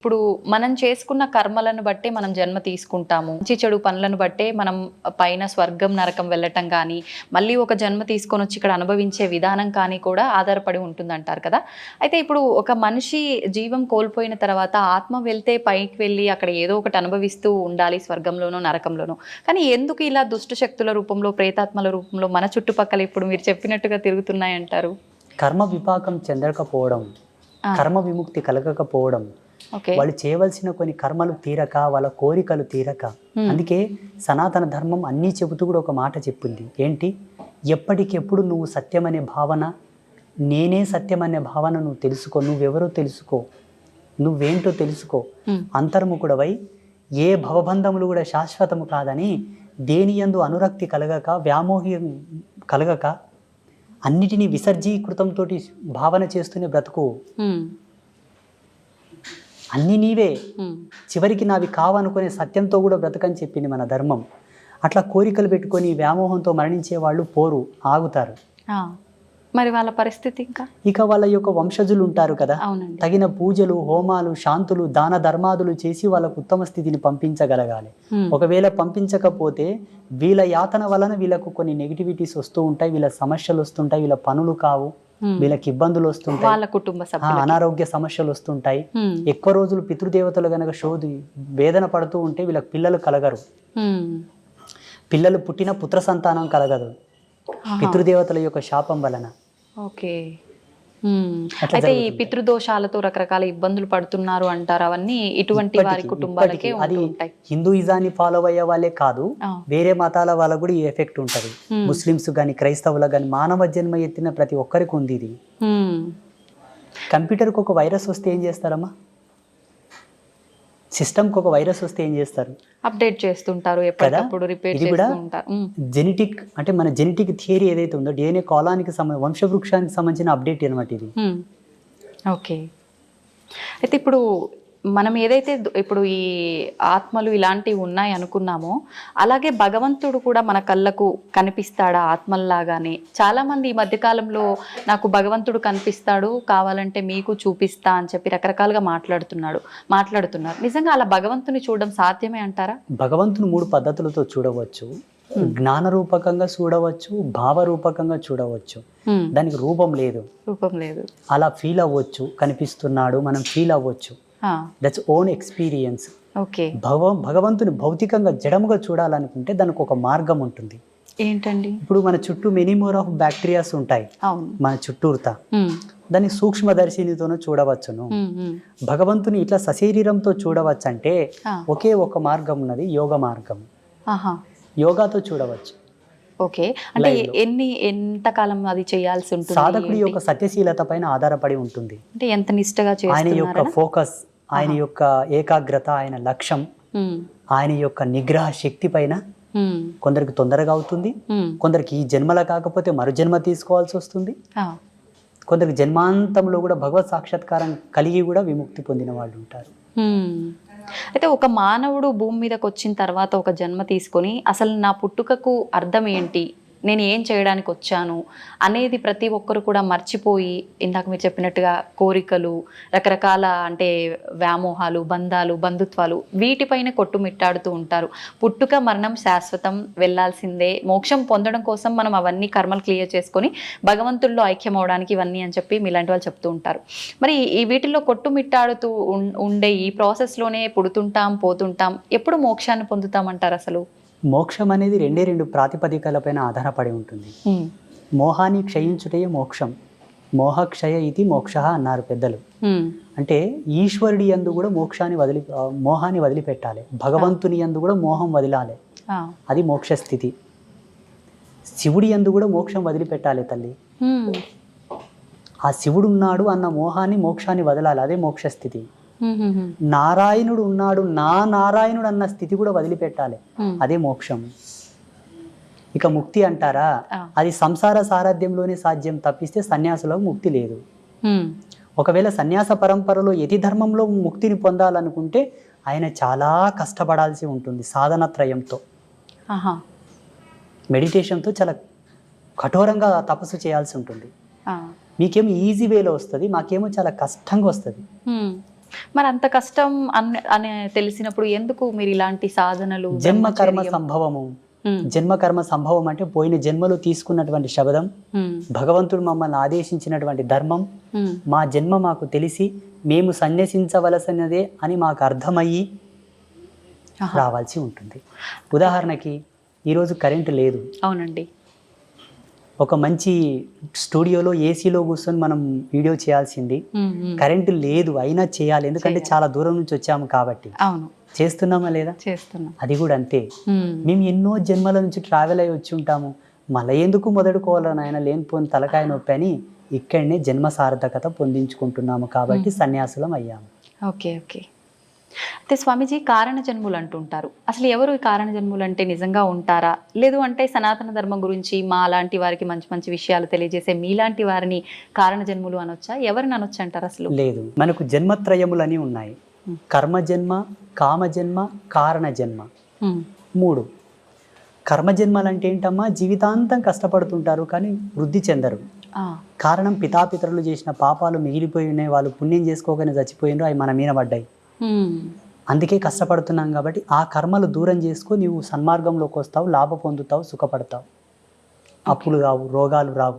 ఇప్పుడు మనం చేసుకున్న కర్మలను బట్టే మనం జన్మ తీసుకుంటాము. మంచి చెడు పనులను బట్టే మనం పైన స్వర్గం నరకం వెళ్ళటం కానీ మళ్ళీ ఒక జన్మ తీసుకొని వచ్చి ఇక్కడ అనుభవించే విధానం కానీ కూడా ఆధారపడి ఉంటుందంటారు కదా? అయితే ఇప్పుడు ఒక మనిషి జీవం కోల్పోయిన తర్వాత ఆత్మ వెళ్తే పైకి వెళ్ళి అక్కడ ఏదో ఒకటి అనుభవిస్తూ ఉండాలి స్వర్గంలోనో నరకంలోనో. కానీ ఎందుకు ఇలా దుష్ట శక్తుల రూపంలో ప్రేతాత్మల రూపంలో మన చుట్టుపక్కల ఇప్పుడు మీరు చెప్పినట్టుగా తిరుగుతున్నాయంటారు? కర్మ విపాకం చెందకపోవడం. కర్మ విముక్తి కలగకపోవడం వాళ్ళు చేయవలసిన కొన్ని కర్మలు తీరక వాళ్ళ కోరికలు తీరక. అందుకే సనాతన ధర్మం అన్నీ చెబుతూ కూడా ఒక మాట చెప్పింది ఏంటి ఎప్పటికెప్పుడు నువ్వు సత్యం అనే భావన నేనే సత్యం అనే భావన నువ్వు తెలుసుకో నువ్వెవరో తెలుసుకో నువ్వేంటో తెలుసుకో. అంతర్ముఖుడవై ఏ భవబంధములు కూడా శాశ్వతము కాదని దేని యందు అనురక్తి కలగక వ్యామోహం కలగక అన్నిటినీ విసర్జీకృతంతో భావన చేస్తూనే బ్రతుకు. అన్నీ నీవే. చివరికి నావి కావనుకునే సత్యంతో కూడా బ్రతకని చెప్పింది మన ధర్మం అట్లా కోరికలు పెట్టుకొని వ్యామోహంతో మరణించే వాళ్ళు పోరు ఆగుతారు. మరి వాళ్ళ పరిస్థితి ఇంకా ఇక వాళ్ళ యొక్క వంశజులు ఉంటారు కదా తగిన పూజలు హోమాలు శాంతులు దాన ధర్మాదులు చేసి వాళ్ళకు ఉత్తమ స్థితిని పంపించగలగాలి. ఒకవేళ పంపించకపోతే వీళ్ళ యాతన వలన వీళ్ళకు కొన్ని నెగిటివిటీస్ వస్తూ ఉంటాయి వీళ్ళ సమస్యలు వస్తుంటాయి వీళ్ళ పనులు కావు. వీళ్ళకి ఇబ్బందులు వస్తుంటాయి. వాళ్ళ కుటుంబ అనారోగ్య సమస్యలు వస్తుంటాయి. ఎక్కువ రోజులు పితృదేవతలు గనక శోధి వేదన పడుతూ ఉంటే వీళ్ళకి పిల్లలు కలగరు. పిల్లలు పుట్టిన పుత్ర సంతానం కలగదు. పితృదేవతల యొక్క శాపం వలన. ఓకే. అయితే ఈ. పితృదోషాలతో రకరకాల ఇబ్బందులు పడుతున్నారు అంటారు అవన్నీ ఇటువంటి వారి కుటుంబాలకే అది హిందూయిజాన్ని ఫాలో అయ్యే వాళ్ళే కాదు. వేరే మతాల వాళ్ళకు కూడా ఈ ఎఫెక్ట్ ఉంటుంది. ముస్లిమ్స్ కానీ క్రైస్తవులకు కానీ మానవ జన్మ ఎత్తిన ప్రతి ఒక్కరికి ఉంది ఇది. కంప్యూటర్కి ఒక వైరస్ వస్తే ఏం చేస్తారమ్మా సిస్టమ్కి ఒక వైరస్ వస్తే ఏం చేస్తారు? అప్డేట్ చేస్తుంటారు ఎప్పటికప్పుడు రిపేర్ ఉంటారు. జెనెటిక్ అంటే మన జెనెటిక్ థియరీ ఏదైతే ఉందో డిఎన్ఏ కాలానికి సంబంధ వంశవృక్షానికి సంబంధించిన అప్డేట్ అనమాట ఇది. ఓకే. అయితే ఇప్పుడు మనం ఏదైతే ఇప్పుడు ఈ ఆత్మలు ఇలాంటివి ఉన్నాయి అనుకున్నామో అలాగే భగవంతుడు కూడా మన కళ్ళకు కనిపిస్తాడా ఆత్మల్లాగానే? చాలామంది ఈ మధ్యకాలంలో నాకు భగవంతుడు కనిపిస్తాడు కావాలంటే మీకు చూపిస్తా అని చెప్పి రకరకాలుగా మాట్లాడుతున్నాడు మాట్లాడుతున్నారు. నిజంగా అలా భగవంతుని చూడడం సాధ్యమే అంటారా? భగవంతుని మూడు పద్ధతులతో చూడవచ్చు. జ్ఞాన రూపకంగా చూడవచ్చు భావ రూపకంగా చూడవచ్చు. దానికి రూపం లేదు. రూపం లేదు. అలా ఫీల్ అవ్వచ్చు కనిపిస్తున్నాడు మనం ఫీల్ అవ్వచ్చు. దట్స్ ఓన్ ఎక్స్పీరియన్స్ ఓకే భగవ భగవంతుని భౌతికంగా జడముగా చూడాలనుకుంటే దానికి ఒక మార్గం ఉంటుంది. ఏంటండి? ఇప్పుడు మన చుట్టూ మెనీ మోర్ ఆఫ్ బ్యాక్టీరియాస్ ఉంటాయి. మన చుట్టూరుతా. హ్మ్. దాన్ని సూక్ష్మదర్శినితోనూ చూడవచ్చును. హ్మ్. హ్మ్. భగవంతుని ఇట్లా సశరీరంతో చూడవచ్చంటే ఆ. ఒకే ఒక మార్గం ఉన్నది యోగ మార్గం. యోగాతో చూడవచ్చు. ఓకే. అంటే. ఎన్ని ఎంత కాలం అది చేయాల్సి ఉంటుంది? సాధకుడి? యొక్క సత్యశీలత పైన ఆధారపడి ఉంటుంది. అంటే ఎంత నిష్టగా ఆయన యొక్క ఫోకస్ ఆయన యొక్క ఏకాగ్రత ఆయన లక్ష్యం ఆయన యొక్క నిగ్రహ శక్తి పైన కొందరికి తొందరగా అవుతుంది. కొందరికి ఈ జన్మల కాకపోతే మరు జన్మ తీసుకోవాల్సి వస్తుంది. కొందరికి జన్మాంతంలో కూడా భగవత్ సాక్షాత్కారం కలిగి కూడా విముక్తి పొందిన వాళ్ళు ఉంటారు. అయితే ఒక మానవుడు భూమి మీదకి వచ్చిన తర్వాత ఒక జన్మ తీసుకొని అసలు నా పుట్టుకకు అర్థం ఏంటి? నేను ఏం చేయడానికి వచ్చాను అనేది ప్రతి ఒక్కరు కూడా మర్చిపోయి ఇందాక మీరు చెప్పినట్టుగా కోరికలు రకరకాల అంటే వ్యామోహాలు బంధాలు బంధుత్వాలు వీటిపైన కొట్టుమిట్టాడుతూ ఉంటారు. పుట్టుక మరణం శాశ్వతం వెళ్ళాల్సిందే మోక్షం పొందడం కోసం మనం అవన్నీ కర్మలు క్లియర్ చేసుకొని భగవంతుల్లో ఐక్యం అవడానికి ఇవన్నీ అని చెప్పి మీలాంటి వాళ్ళు చెప్తూ ఉంటారు. మరి ఈ వీటిల్లో కొట్టుమిట్టాడుతూ ఉండే ఈ ప్రాసెస్లోనే పుడుతుంటాం పోతుంటాం. ఎప్పుడు మోక్షాన్ని పొందుతామంటారు అసలు? మోక్షం అనేది రెండే రెండు ప్రాతిపదికలపైన ఆధారపడి ఉంటుంది. మోహాన్ని క్షయించుటే మోక్షం. మోహక్షయ ఇది మోక్ష అన్నారు పెద్దలు. అంటే ఈశ్వరుడి యందు కూడా మోక్షాన్ని వదిలి మోహాన్ని వదిలిపెట్టాలి. భగవంతుని యందు కూడా మోహం వదిలాలి. అది మోక్ష స్థితి శివుడి యందు కూడా మోక్షం వదిలిపెట్టాలి తల్లి. ఆ శివుడు ఉన్నాడు అన్న మోహాన్ని మోక్షాన్ని వదలాలి. అదే మోక్ష స్థితి ఉమ్, ఉమ్, ఉమ్, నారాయణుడు ఉన్నాడు నా నారాయణుడు అన్న స్థితి కూడా వదిలిపెట్టాలి. అదే మోక్షం. ఇక ముక్తి అంటారా. అది సంసార సారథ్యంలోనే సాధ్యం తప్పిస్తే సన్యాసులో ముక్తి లేదు. ఒకవేళ సన్యాస పరంపరలో యతి ధర్మంలో ముక్తిని పొందాలనుకుంటే ఆయన చాలా కష్టపడాల్సి ఉంటుంది సాధన త్రయంతో ఆహా. మెడిటేషన్తో చాలా కఠోరంగా తపస్సు చేయాల్సి ఉంటుంది. మీకేమో ఈజీ వేలో వస్తుంది మాకేమో చాలా కష్టంగా వస్తుంది. మరి అంత కష్టం అని తెలిసినప్పుడు ఎందుకు మీరు ఇలాంటి సాధనలు జన్మ కర్మ సంభవము హ్మ్. జన్మ కర్మ సంభవం అంటే పోయిన జన్మలో తీసుకున్నటువంటి శబదం. భగవంతుడు మమ్మల్ని ఆదేశించినటువంటి ధర్మం. మా జన్మ మాకు తెలిసి మేము సన్యసించవలసినదే అని మాకు అర్థమయ్యి. రావాల్సి ఉంటుంది ఉదాహరణకి ఈరోజు కరెంటు లేదు అవునండి ఒక మంచి స్టూడియోలో ఏసీలో కూర్చొని మనం వీడియో చేయాల్సింది. కరెంటు లేదు అయినా చేయాలి. ఎందుకంటే చాలా దూరం నుంచి వచ్చాము కాబట్టి. అవును. చేస్తున్నామా లేదా? చేస్తున్నాం. అది కూడా అంతే. మేము. ఎన్నో జన్మల నుంచి ట్రావెల్ అయ్యి వచ్చి ఉంటాము. మళ్ళీ ఎందుకు మొదలుకోవాలని ఆయన లేనిపోని తలకాయ నొప్పి అని ఇక్కడనే జన్మ సార్థకత పొందించుకుంటున్నాము కాబట్టి సన్యాసులం అయ్యాము. Okay okay. అయితే స్వామీజీ కారణ జన్ములు అంటుంటారు అసలు ఎవరు ఈ కారణ జన్ములు అంటే నిజంగా ఉంటారా? లేదు అంటే సనాతన ధర్మం గురించి మా లాంటి వారికి మంచి మంచి విషయాలు తెలియజేసే మీలాంటి వారిని కారణ జన్ములు అనొచ్చా? ఎవరిని అనొచ్చు అంటారు అసలు? లేదు. మనకు జన్మత్రయములని ఉన్నాయి. Hmm. కర్మ జన్మ కామ జన్మ కారణ జన్మ. మూడు. కర్మ జన్మలు అంటే ఏంటమ్మా? జీవితాంతం కష్టపడుతుంటారు కానీ వృద్ధి చెందరు. కారణం పితాపితరులు చేసిన పాపాలు మిగిలిపోయి ఉన్నాయి. వాళ్ళు పుణ్యం చేసుకోగానే చచ్చిపోయినారు. అవి మన మీద పడ్డాయి. అందుకే కష్టపడుతున్నాం కాబట్టి ఆ కర్మలు దూరం చేసుకో నీవు సన్మార్గంలోకి వస్తావు లాభ పొందుతావు సుఖపడతావు అప్పులు రావు రోగాలు రావు.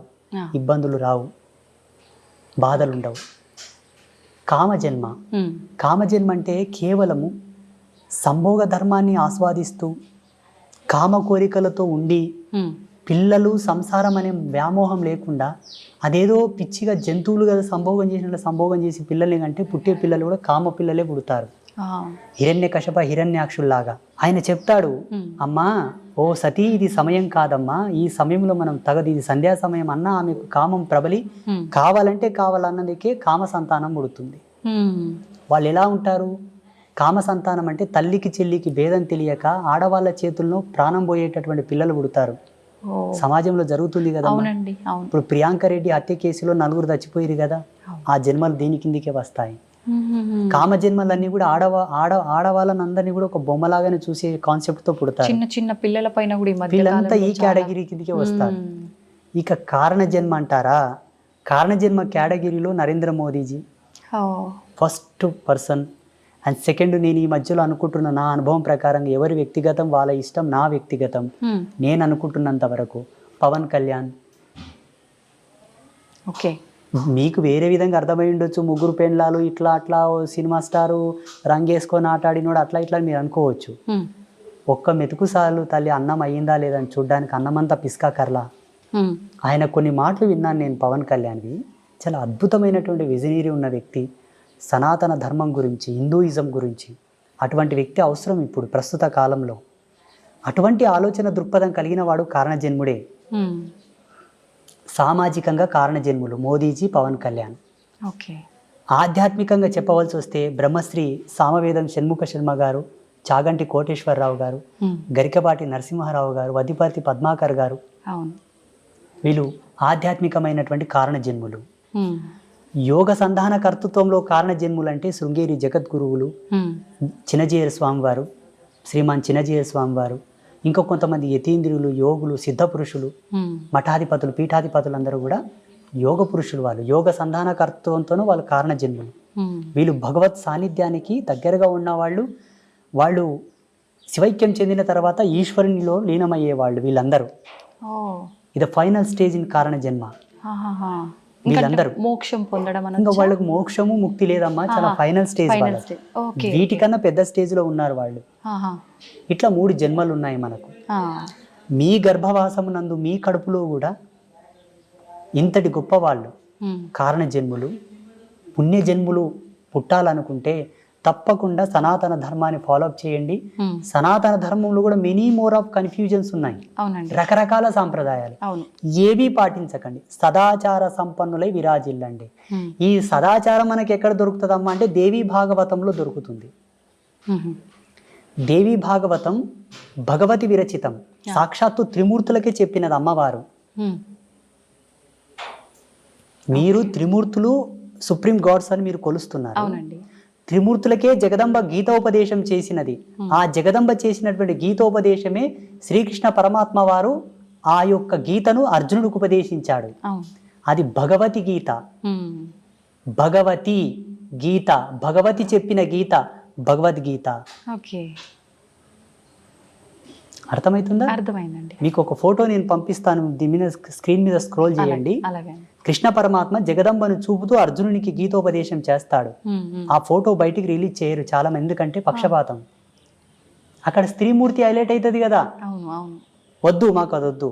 ఇబ్బందులు రావు బాధలు ఉండవు కామజన్మ హ్మ్. కామజన్మ అంటే కేవలము సంభోగ ధర్మాన్ని ఆస్వాదిస్తూ కామ కోరికలతో ఉండి హ్మ్. పిల్లలు సంసారం అనే వ్యామోహం లేకుండా అదేదో పిచ్చిగా జంతువులు కదా సంభోగం చేసినట్లు సంభోగం చేసి పిల్లల్ని కంటే పుట్టే పిల్లలు కూడా కామ పిల్లలే పుడతారు. హిరణ్య కశప హిరణ్యాక్షుల్లాగా ఆయన చెప్తాడు. అమ్మా ఓ సతీ ఇది సమయం కాదమ్మా ఈ సమయంలో మనం తగదు ఇది సంధ్యా సమయం అన్నా ఆమెకు కామం ప్రబలి. కావాలంటే కావాలన్నదికే కామ సంతానం పుడుతుంది. వాళ్ళు ఎలా ఉంటారు కామ సంతానం అంటే తల్లికి చెల్లికి భేదం తెలియక ఆడవాళ్ళ చేతుల్లో ప్రాణం పోయేటటువంటి పిల్లలు పుడతారు. సమాజంలో జరుగుతుంది కదా అవునండి అవును ఇప్పుడు ప్రియాంక రెడ్డి హత్య కేసులో నలుగురు చచ్చిపోయారు కదా. ఆ జన్మలు దీని కిందికే వస్తాయి. కామ జన్మలన్నీ కూడా ఆడవా ఆడ ఆడవాళ్ళని అందరినీ కూడా ఒక బొమ్మలాగానే చూసే కాన్సెప్ట్తో పుడతారు చిన్న చిన్న పిల్లల పైన కూడా వీళ్ళంతా ఈ కేటగిరీ కిందికే వస్తారు. ఇక కారణ జన్మ అంటారా కారణ జన్మ కేటగిరీలో Narendra Modiji. First person and second నేను ఈ మధ్యలో అనుకుంటున్న నా అనుభవం ప్రకారం ఎవరి వ్యక్తిగతం వాళ్ళ ఇష్టం నా వ్యక్తిగతం. హ్మ్. నేను అనుకుంటున్నంత వరకు పవన్ కళ్యాణ్. ఓకే. మీకు వేరే విధంగా అర్థమై ఉండొచ్చు. ముగ్గురు పెండ్లాలు ఇట్లా అట్లా సినిమా స్టారు రంగేసుకొని ఆటాడినోడు అట్లా ఇట్లా మీరు అనుకోవచ్చు. హ్మ్. ఒక్క మెతుకు సార్లు తల్లి అన్నం అయ్యిందా లేదని చూడ్డానికి అన్నమంతా పిస్కా కర్లా హ్మ్. ఆయన కొన్ని మాటలు విన్నాను నేను పవన్ కళ్యాణ్వి. చాలా అద్భుతమైనటువంటి విజనీరి ఉన్న వ్యక్తి. సనాతన ధర్మం గురించి హిందూయిజం గురించి అటువంటి వ్యక్తి అవసరం ఇప్పుడు ప్రస్తుత కాలంలో అటువంటి ఆలోచన దృక్పథం కలిగిన వాడు కారణజన్ముడే హ్మ్. సామాజికంగా కారణజన్ములు మోదీజీ పవన్ కళ్యాణ్ ఓకే ఆధ్యాత్మికంగా చెప్పవలసి వస్తే బ్రహ్మశ్రీ సామవేదం షణ్ముఖ శర్మ గారు చాగంటి కోటేశ్వరరావు గారు హ్మ్. గరికపాటి నరసింహారావు గారు వదిపర్తి పద్మాకర్ గారు వీళ్ళు ఆధ్యాత్మికమైనటువంటి కారణజన్ములు హ్మ్. యోగ సంధాన కర్తృత్వంలో కారణజన్ములు అంటే శృంగేరి జగద్గురువులు హ్మ్. చినజీయర స్వామివారు శ్రీమాన్ చినజీయర స్వామివారు ఇంకా కొంతమంది యతీంద్రులు యోగులు సిద్ధ పురుషులు. మఠాధిపతులు పీఠాధిపతులు అందరూ కూడా యోగ పురుషులు వాళ్ళు యోగ సంధాన కర్తృత్వంతోనూ వాళ్ళు కారణజన్ములు హ్మ్. వీళ్ళు భగవత్ సాన్నిధ్యానికి దగ్గరగా ఉన్నవాళ్ళు వాళ్ళు శివైక్యం చెందిన తర్వాత ఈశ్వరునిలో లీనమయ్యే వాళ్ళు వీళ్ళందరూ ఇది ఫైనల్ స్టేజ్ ఇన్ కారణ జన్మ. వీళ్ళందరూ. మోక్షం పొందడం ఇంకా? వాళ్ళకు మోక్షము ముక్తి లేదమ్మా చాలా. ఫైనల్ స్టేజ్ వీటికన్నా పెద్ద స్టేజ్లో ఉన్నారు వాళ్ళు. ఇట్లా మూడు జన్మలు ఉన్నాయి మనకు. మీ గర్భవాసమునందు మీ కడుపులో కూడా ఇంతటి గొప్ప వాళ్ళు. కారణ జన్ములు పుణ్య జన్ములు పుట్టాలనుకుంటే తప్పకుండా సనాతన ధర్మాన్ని ఫాలోఅప్ చేయండి. సనాతన ధర్మంలో కూడా మెనీ మోర్ ఆఫ్ కన్ఫ్యూజన్స్ ఉన్నాయి. రకరకాల సాంప్రదాయాలు. ఏవి పాటించకండి. సదాచార సంపన్నులై విరాజిల్లండి. ఈ సదాచారం మనకి ఎక్కడ దొరుకుతుందమ్మా అంటే దేవీ భాగవతంలో దొరుకుతుంది. దేవీ భాగవతం భగవతి విరచితం. సాక్షాత్తు త్రిమూర్తులకే చెప్పినది అమ్మవారు. మీరు త్రిమూర్తులు సుప్రీం గాడ్స్ అని మీరు కొలుస్తున్నారు. అవునండి. త్రిమూర్తులకే జగదంబ గీతోపదేశం చేసినది. ఆ జగదంబ చేసినటువంటి గీతోపదేశమే శ్రీకృష్ణ పరమాత్మ వారు ఆ యొక్క గీతను అర్జునుడికి ఉపదేశించాడు. అది భగవతి గీత. భగవతి గీత. భగవతి చెప్పిన గీత భగవద్గీత. అర్థమవుతుందా అర్థమైందండి. మీకు ఒక ఫోటో నేను పంపిస్తాను. దీని మీద స్క్రీన్ మీద స్క్రోల్ చేయండి. అలాగే కృష్ణ పరమాత్మ జగదంబను చూపుతూ అర్జునునికి గీతోపదేశం చేస్తాడు. ఆ ఫోటో బయటికి రిలీజ్ చేయరు చాలా మంది ఎందుకంటే పక్షపాతం. అక్కడ స్త్రీమూర్తి హైలైట్ అవుతుంది కదా. వద్దు మాకు అది వద్దు.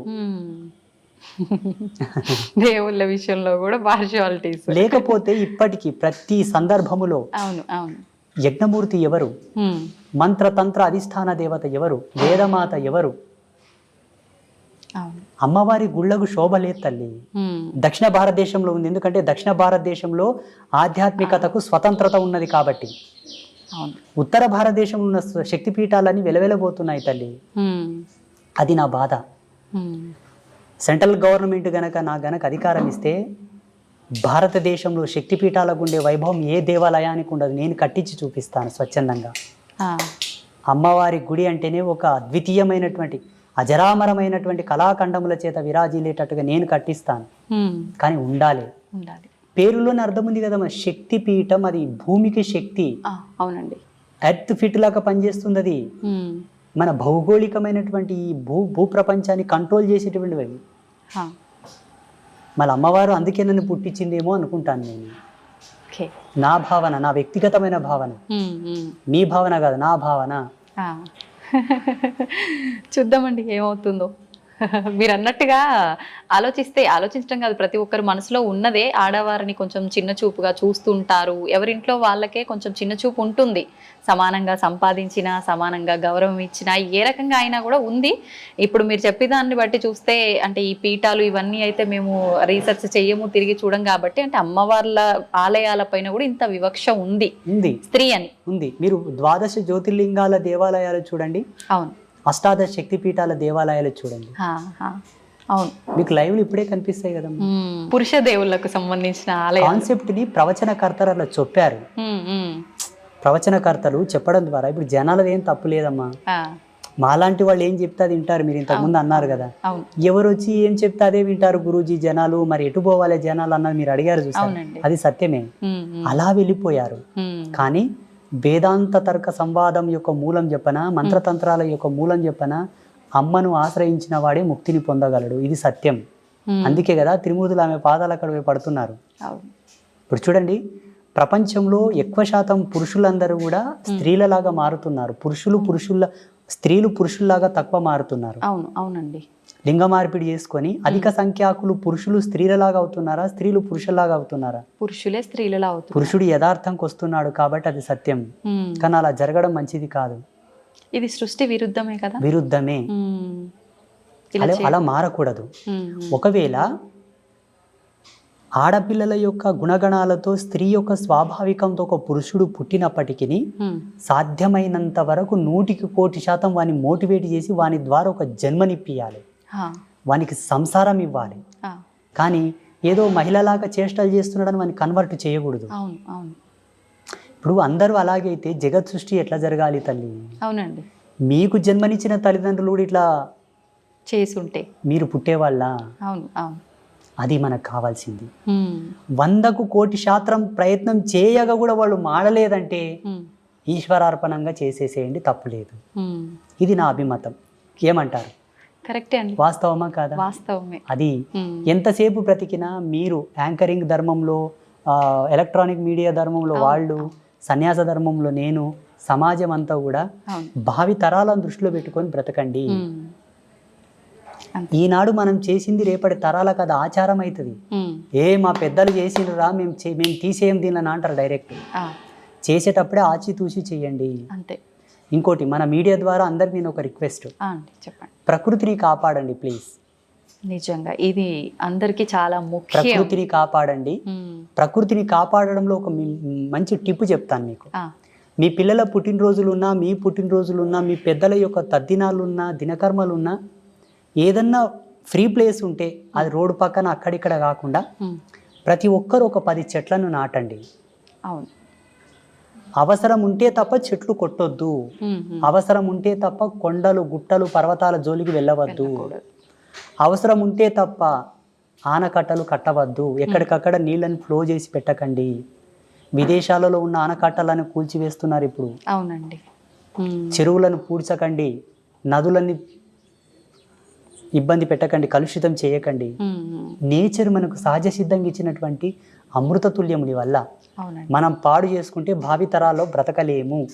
దేవుళ్ళ విషయంలో కూడా పార్షియాలిటీస్ లేకపోతే ఇప్పటికీ ప్రతి సందర్భములో అవును అవును. యజ్ఞమూర్తి ఎవరు. మంత్రతంత్ర అధిష్టాన దేవత ఎవరు? వేదమాత ఎవరు? అమ్మవారి గుళ్ళకు శోభ లేదు తల్లి. దక్షిణ భారతదేశంలో ఉంది. ఎందుకంటే దక్షిణ భారతదేశంలో ఆధ్యాత్మికతకు స్వతంత్రత ఉన్నది కాబట్టి. ఉత్తర భారతదేశంలో ఉన్న శక్తిపీఠాలన్నీ వెలవెలబోతున్నాయి తల్లి. అది నా బాధ. సెంట్రల్ గవర్నమెంట్ గనక నా గనక అధికారం ఇస్తే భారతదేశంలో శక్తిపీఠాలకు ఉండే వైభవం ఏ దేవాలయానికి ఉండదు. నేను కట్టించి చూపిస్తాను స్వచ్ఛందంగా. అమ్మవారి గుడి అంటేనే ఒక అద్వితీయమైనటువంటి అజరామరమైనటువంటి కళాఖండముల చేత విరాజిల్లేటట్టుగా నేను కట్టిస్తాను. కానీ ఉండాలి. ఉండాలి. పేరులోనే అర్థం ఉంది కదా మన శక్తి పీఠం అది భూమికి శక్తి. అవునండి. ఎర్త్ ఫిట్ లాగా పనిచేస్తుంది అది. మన భౌగోళికమైనటువంటి ఈ భూ భూ ప్రపంచాన్ని కంట్రోల్ చేసేటువంటివి అవి. మళ్ళీ అమ్మవారు అందుకే నన్ను పుట్టించిందేమో అనుకుంటాను నేను. నా భావన నా వ్యక్తిగతమైన భావన. మీ భావన కాదు నా భావన. చూద్దామండి ఏమవుతుందో. మీరు అన్నట్టుగా ఆలోచిస్తే ఆలోచించడం కాదు. ప్రతి ఒక్కరు మనసులో ఉన్నదే ఆడవారిని కొంచెం చిన్న చూపుగా చూస్తుంటారు. ఎవరింట్లో వాళ్ళకే కొంచెం చిన్న చూపు ఉంటుంది. సమానంగా సంపాదించినా సమానంగా గౌరవం ఇచ్చినా ఏ రకంగా అయినా కూడా ఉంది. ఇప్పుడు మీరు చెప్పేదాన్ని బట్టి చూస్తే అంటే ఈ పీఠాలు ఇవన్నీ అయితే మేము రీసెర్చ్ చెయ్యము తిరిగి చూడం కాబట్టి అంటే అమ్మవార్ల ఆలయాల పైన కూడా ఇంత వివక్ష ఉంది. ఉంది. స్త్రీ అని. ఉంది. మీరు ద్వాదశ జ్యోతిర్లింగాల దేవాలయాలు చూడండి. అవును. అష్టాదశ శక్తిపీఠాల దేవాలయాలు చూడండి. అవును. మీకు లైవ్లు ఇప్పుడే కనిపిస్తాయి మ్మ్. పురుష దేవుళ్ళకు సంబంధించిన ఆలయం. కాన్సెప్ట్ని ప్రవచనకర్తలు అలా చెప్పారు. ప్రవచనకర్తలు చెప్పడం ద్వారా ఇప్పుడు జనాలది ఏం తప్పు లేదమ్మా. మాలాంటి వాళ్ళు ఏం చెప్తే అది వింటారు మీరు ఇంతకుముందు అన్నారు కదా. ఎవరు వచ్చి ఏం చెప్తే అదే వింటారు గురూజీ జనాలు మరి ఎటు పోవాలి జనాలు అన్నది మీరు అడిగారు చూసారు? అది సత్యమే. అలా వెళ్ళిపోయారు. కానీ వేదాంత తర్క సంవాదం యొక్క మూలం చెప్పన మంత్రతంత్రాల యొక్క మూలం చెప్పన అమ్మను ఆశ్రయించిన వాడే ముక్తిని పొందగలడు. ఇది సత్యం. అందుకే కదా త్రిమూర్తులు ఆమె పాదాలు అక్కడ పడుతున్నారు. ఇప్పుడు చూడండి ప్రపంచంలో ఎక్కువ శాతం పురుషులందరూ కూడా స్త్రీలలాగా మారుతున్నారు. పురుషులు పురుషుల స్త్రీలు పురుషుల్లాగా తక్కువ మారుతున్నారు. అవును అవునండి. లింగ మార్పిడి చేసుకొని అధిక సంఖ్యాకులు పురుషులు స్త్రీలలాగా అవుతున్నారా? స్త్రీలు పురుషుల్లాగా అవుతున్నారా? పురుషులే స్త్రీలలో అవుతుంది పురుషుడు యథార్థంకి వస్తున్నాడు కాబట్టి అది సత్యం. కానీ అలా జరగడం మంచిది కాదు. ఇది సృష్టి విరుద్ధమే కదా? విరుద్ధమే. అలా మారకూడదు. ఒకవేళ ఆడపిల్లల యొక్క గుణగణాలతో స్త్రీ యొక్క స్వాభావికంతో ఒక పురుషుడు పుట్టినప్పటికీ. సాధ్యమైనంత వరకు నూటికి కోటి శాతం వాని మోటివేట్ చేసి వాని ద్వారా ఒక జన్మనిప్పియాలి వానికి సంసారం ఇవ్వాలి. కానీ ఏదో మహిళలాగా చేష్టలు చేస్తున్నాడని వాని కన్వర్ట్ చేయకూడదు. ఇప్పుడు అందరూ అలాగే అయితే జగత్ సృష్టి ఎట్లా జరగాలి తల్లి? అవునండి. మీకు జన్మనిచ్చిన తల్లిదండ్రులు కూడా ఇట్లా చేసుంటే. మీరు పుట్టేవాళ్ళ? అవును అవును. అది మనకు కావాల్సింది. వందకు కోటి శాతం ప్రయత్నం చేయగా కూడా వాళ్ళు మాడలేదంటే. ఈశ్వరార్పణంగా చేసేసేయండి తప్పులేదు. ఇది నా అభిమతం. ఏమంటారు? కరెక్టే అండి. వాస్తవమా కాదా? వాస్తవమే. అది. ఎంతసేపు బ్రతికినా మీరు యాంకరింగ్ ధర్మంలో ఎలక్ట్రానిక్ మీడియా ధర్మంలో వాళ్ళు సన్యాస ధర్మంలో నేను సమాజం అంతా కూడా భావి తరాలను దృష్టిలో పెట్టుకొని బ్రతకండి. ఈనాడు మనం చేసింది రేపటి తరాలకు అది ఆచారం అవుతుంది. ఏ మా పెద్దలు చేసిండ్రా మేము మేము తీసేయం దీనిని అంటారు డైరెక్ట్. చేసేటప్పుడే ఆచితూచి చేయండి. అంతే. ఇంకోటి మన మీడియా ద్వారా అందరికి నేను ఒక రిక్వెస్ట్. చెప్పండి. ప్రకృతిని కాపాడండి ప్లీజ్. నిజంగా ఇది అందరికీ చాలా ముఖ్యం. ప్రకృతిని కాపాడండి. ప్రకృతిని కాపాడడంలో ఒక మంచి టిప్ చెప్తాను మీకు. మీ పిల్లల పుట్టినరోజులున్నా మీ పుట్టినరోజులున్నా మీ పెద్దల యొక్క తద్దినాలున్నా దినకర్మలున్నా ఏదన్నా ఫ్రీ ప్లేస్ ఉంటే అది రోడ్డు పక్కన అక్కడిక్కడ కాకుండా. ప్రతి ఒక్కరు ఒక పది చెట్లను నాటండి. అవును. అవసరం ఉంటే తప్ప చెట్లు కొట్టొద్దు. అవసరం ఉంటే తప్ప కొండలు గుట్టలు పర్వతాల జోలికి వెళ్ళవద్దు. అవసరం ఉంటే తప్ప ఆనకట్టలు కట్టవద్దు. ఎక్కడికక్కడ నీళ్ళని ఫ్లో చేసి పెట్టకండి. విదేశాలలో ఉన్న ఆనకట్టలను కూల్చివేస్తున్నారు ఇప్పుడు. అవునండి. చెరువులను పూడ్చకండి. నదులని ఇబ్బంది పెట్టకండి. కలుషితం చేయకండి. నేచర్ మనకు సహజ సిద్ధంగా ఇచ్చినటువంటి అమృత తుల్యముని వల్ల మనం పాడు చేసుకుంటే భావితరాల్లో బ్రతకలేము.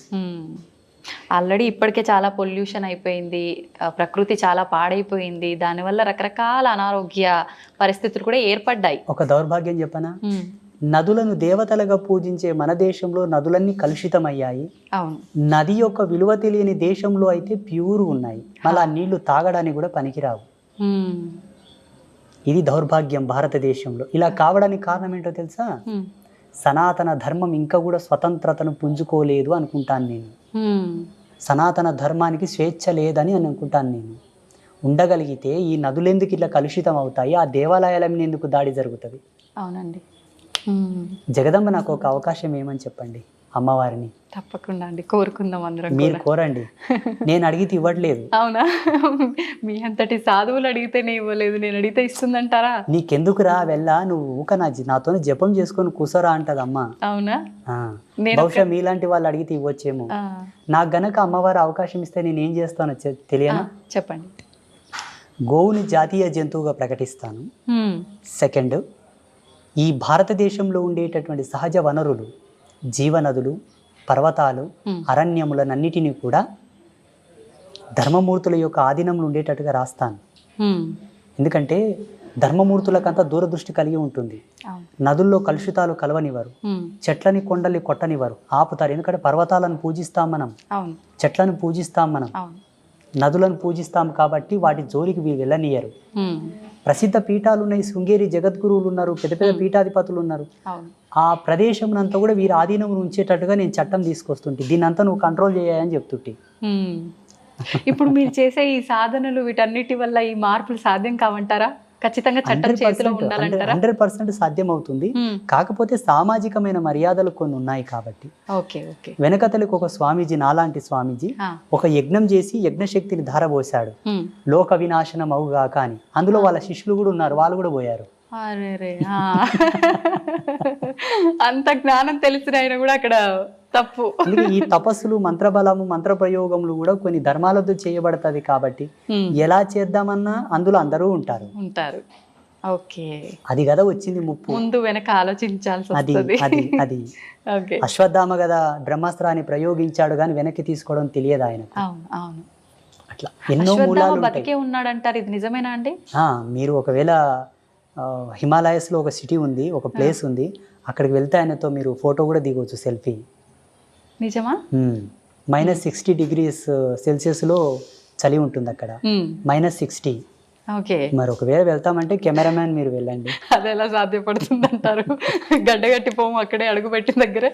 ఆల్రెడీ ఇప్పటికే చాలా పొల్యూషన్ అయిపోయింది ప్రకృతి చాలా పాడైపోయింది దానివల్ల రకరకాల అనారోగ్య పరిస్థితులు కూడా ఏర్పడ్డాయి. ఒక దౌర్భాగ్యం చెప్పనా. నదులను దేవతలుగా పూజించే మన దేశంలో నదులన్నీ కలుషితమయ్యాయి. అవును. నది యొక్క విలువ తెలియని దేశంలో అయితే ప్యూర్ ఉన్నాయి. మళ్ళీ ఆ. నీళ్ళు తాగడానికి కూడా పనికిరావు. ఇది దౌర్భాగ్యం భారతదేశంలో. ఇలా కావడానికి కారణం ఏంటో తెలుసా. సనాతన ధర్మం ఇంకా కూడా స్వతంత్రతను పుంజుకోలేదు అనుకుంటాను నేను. సనాతన ధర్మానికి స్వేచ్ఛ లేదని అని అనుకుంటాను నేను. ఉండగలిగితే ఈ నదులెందుకు ఇట్లా కలుషితం అవుతాయి? ఆ దేవాలయాల మీద ఎందుకు దాడి జరుగుతుంది? అవునండి. జగదంబ నాకు ఒక అవకాశం ఏమని చెప్పండి? అమ్మవారిని. తప్పకుండా అండి. కోరుకుందాం అందరం మీరు కోరండి. నేను అడిగితే ఇవ్వట్లేదు. అవునా? మీ అంతటి సాధువులు అడిగితేనే ఇవ్వలేదు. నేను అడిగితే ఇస్తుందంటారా? నీకెందుకురా? వెళ్ళా. నువ్వు ఊక నా నాతో జపం చేసుకొని కూసోరా అంటది అమ్మ అవునా బహుశా మీలాంటి వాళ్ళు అడిగితే ఇవ్వచ్చేమో. నాకు గనక అమ్మవారు అవకాశం ఇస్తే నేను ఏం చేస్తానో తెలియనా? చెప్పండి. గోవుని జాతీయ జంతువుగా ప్రకటిస్తాను. సెకండ్ ఈ భారతదేశంలో ఉండేటటువంటి సహజ వనరులు జీవనదులు పర్వతాలు. అరణ్యములనన్నిటినీ కూడా ధర్మమూర్తుల యొక్క ఆధీనంలో ఉండేటట్టుగా రాస్తాను. ఎందుకంటే ధర్మమూర్తులకంతా దూరదృష్టి కలిగి ఉంటుంది. నదుల్లో కలుషితాలు కలవనివ్వరు. ఉమ్. చెట్లని కొండల్ని కొట్టనివ్వరు. ఆపుతారు. ఎందుకంటే పర్వతాలను పూజిస్తాం మనం. చెట్లను పూజిస్తాం మనం. నదులను పూజిస్తాం కాబట్టి వాటి జోలికి వీరు వెళ్ళనియరు. ప్రసిద్ధ పీఠాలు ఉన్నాయి. శృంగేరి జగద్గురువులు ఉన్నారు. పెద్ద పెద్ద పీఠాధిపతులు ఉన్నారు. ఆ ప్రదేశం అంతా కూడా వీరి ఆధీనం ఉంచేటట్టుగా నేను చట్టం తీసుకొస్తుంటే. దీన్ని అంతా నువ్వు కంట్రోల్ చేయాలని చెప్తుంటే. ఇప్పుడు మీరు చేసే ఈ సాధనలు వీటన్నిటి వల్ల ఈ మార్పులు సాధ్యం కావంటారా? ఖచ్చితంగా చట్టం హండ్రెడ్ చేతిలో పర్సెంట్ ఉండాలంటారా హండ్రెడ్ పర్సెంట్ సాధ్యం అవుతుంది. కాకపోతే సామాజికమైన మర్యాదలు కొన్ని ఉన్నాయి కాబట్టి ఓకే ఓకే వెనకతలకు ఒక స్వామీజీ నాలాంటి స్వామీజీ. ఒక యజ్ఞం చేసి యజ్ఞశక్తిని ధారపోశాడు ఉమ్. లోక వినాశనం అవుగాక అని అందులో వాళ్ళ శిష్యులు కూడా ఉన్నారు వాళ్ళు కూడా పోయారు. అంత జ్ఞానం తెలిసిన ఆయన కూడా అక్కడ తప్పు. అందుకే ఈ తపస్సులు మంత్రబలము మంత్ర ప్రయోగములు కూడా కొన్ని ధర్మాలతో చేయబడుతుంది కాబట్టి. ఎలా చేద్దామన్నా అందులో అందరూ ఉంటారు. ఉంటారు. ఓకే. అది కదా వచ్చింది ముప్పు. ముందు వెనక ఆలోచించాల్సి అది అది అశ్వత్థామ కదా బ్రహ్మాస్త్రాన్ని ప్రయోగించాడు కానీ వెనక్కి తీసుకోవడం తెలియదు ఆయన అవును అట్లా ఎన్నో మూలాలు బతికే ఉన్నాడంటారు. ఇది నిజమేనా అండి? మీరు ఒకవేళ హిమాలయస్లో ఒక సిటీ ఉంది ఒక ప్లేస్ ఉంది అక్కడికి వెళ్తే ఆయనతో మీరు ఫోటో కూడా దిగవచ్చు సెల్ఫీ. నిజమా? మైనస్ సిక్స్టీ డిగ్రీస్ సెల్సియస్లో చలి ఉంటుంది అక్కడ. Minus sixty. ఓకే. మరి ఒకవేళ వెళ్తామంటే కెమెరామ్యాన్ మీరు వెళ్ళండి. అది ఎలా సాధ్యపడుతుంది అంటారు గడ్డగట్టి పోము అక్కడే అడుగు పెట్టిన దగ్గరే?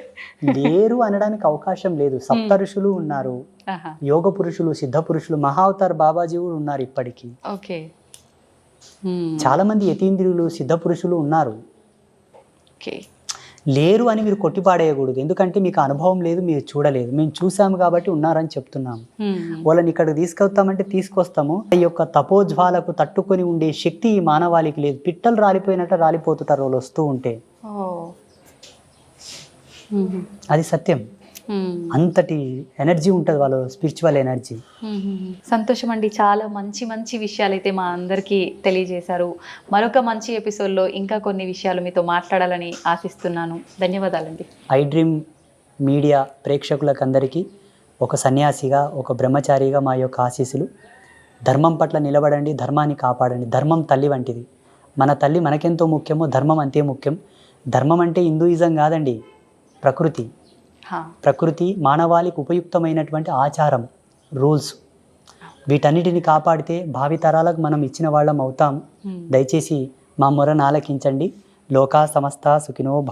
లేరు అనడానికి అవకాశం లేదు. సప్త ఋషులు ఉన్నారు. యోగ పురుషులు సిద్ధ పురుషులు మహావతార్ బాబాజీ కూడా ఉన్నారు ఇప్పటికీ. ఓకే. చాలా మంది యతీంద్రియులు సిద్ధ పురుషులు ఉన్నారు. ఓకే. లేరు అని మీరు కొట్టిపాడేయకూడదు. ఎందుకంటే మీకు అనుభవం లేదు మీరు చూడలేదు. మేము చూసాము కాబట్టి ఉన్నారని చెప్తున్నాము. వాళ్ళని ఇక్కడికి తీసుకొస్తామంటే తీసుకొస్తాము. ఈ యొక్క తపోజ్వాలకు తట్టుకొని ఉండే శక్తి ఈ మానవాళికి లేదు. పిట్టలు రాలిపోయినట్టు రాలిపోతుంటారు వాళ్ళు వస్తూ ఉంటే. అది సత్యం. అంతటి ఎనర్జీ ఉంటుంది వాళ్ళ స్పిరిచువల్ ఎనర్జీ. మ్మ్. సంతోషం అండి. చాలా మంచి మంచి విషయాలు అయితే మా అందరికీ తెలియజేశారు. మరొక మంచి ఎపిసోడ్లో ఇంకా కొన్ని విషయాలు మీతో మాట్లాడాలని ఆశిస్తున్నాను. ధన్యవాదాలండి. ఐ డ్రీమ్ మీడియా ప్రేక్షకులకు అందరికీ ఒక సన్యాసిగా ఒక బ్రహ్మచారిగా మా యొక్క ఆశీస్సులు. ధర్మం పట్ల నిలబడండి ధర్మాన్ని కాపాడండి. ధర్మం తల్లి వంటిది. మన తల్లి మనకెంతో ముఖ్యమో ధర్మం అంతే ముఖ్యం. ధర్మం అంటే హిందూయిజం కాదండి ప్రకృతి. ప్రకృతి మానవాళికి ఉపయుక్తమైనటువంటి ఆచారం రూల్స్. వీటన్నిటిని కాపాడితే భావితరాలకు మనం ఇచ్చిన వాళ్ళం అవుతాం. దయచేసి మా మొరను ఆలకించండి లోకా సమస్త సుఖినో భవ